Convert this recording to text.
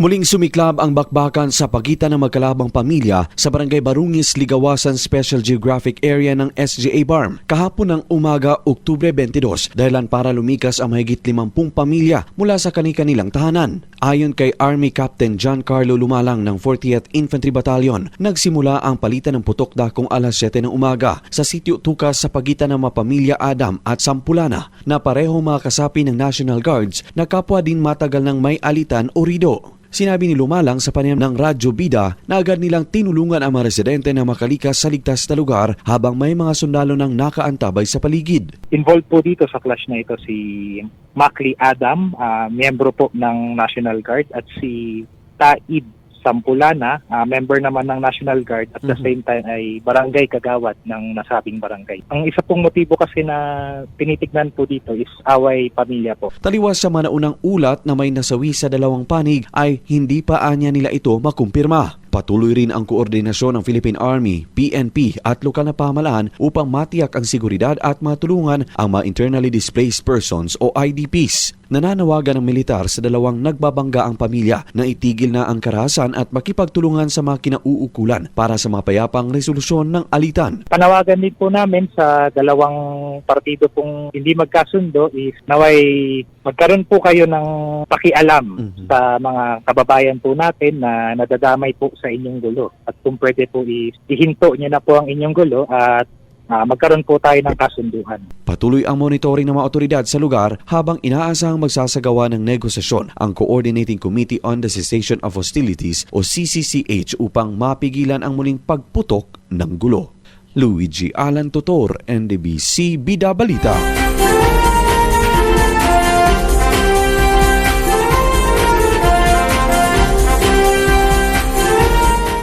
Muling sumiklab ang bakbakan sa pagitan ng magkalabang pamilya sa Barangay Barungis, Ligawasan Special Geographic Area ng SGA Barm kahapon ng umaga, Oktubre 22 dahilan para lumikas ang mahigit 50 pamilya mula sa kani-kanilang tahanan. Ayon kay Army Captain John Carlo Lumalang ng 40th Infantry Battalion, nagsimula ang palitan ng putok dakong alas 7 ng umaga sa sitio Tukas sa pagitan ng mapamilya Adam at Sampulana na pareho mga kasapi ng National Guards na kapwa din matagal ng may alitan o rido. Sinabi ni Lumalang sa panayam ng Radyo Bida na agad nilang tinulungan ang mga residente na makalikas sa ligtas na lugar habang may mga sundalo nang nakaantabay sa paligid. Involved po dito sa clash na ito si Macli Adam, ah, miyembro po ng National Guard at si Taib Sampulana, ah, member naman ng National Guard at the Mhm. same time ay barangay kagawad ng nasabing barangay. Ang isa pong motibo kasi na tinitignan po dito is away pamilya po. Taliwas sa manaunang ulat na may nasawi sa dalawang panig ay hindi pa anya nila ito makumpirma. Patuloy rin ang koordinasyon ng Philippine Army, PNP at lokal na pamahalaan upang matiyak ang seguridad at matulungan ang mga internally displaced persons o IDPs. Nananawagan ng militar sa dalawang nagbabangga ang pamilya na itigil na ang karahasan at makipagtulungan sa mga kinauukulan para sa mapayapang resolusyon ng alitan. Panawagan din po namin sa dalawang partido pong hindi magkasundo is naway magkaroon po kayo ng pakialam Mhm. sa mga kababayan po natin na nadadamay po sa inyong gulo. At kung pwede po ihinto niyo na po ang inyong gulo at ah, magkaroon po tayo ng kasunduan. Patuloy ang monitoring ng mga otoridad sa lugar habang inaasahang magsasagawa ng negosasyon ang Coordinating Committee on the Cessation of Hostilities o CCCH upang mapigilan ang muling pagputok ng gulo. Luigi Alan Totor, NDBC Bida Balita.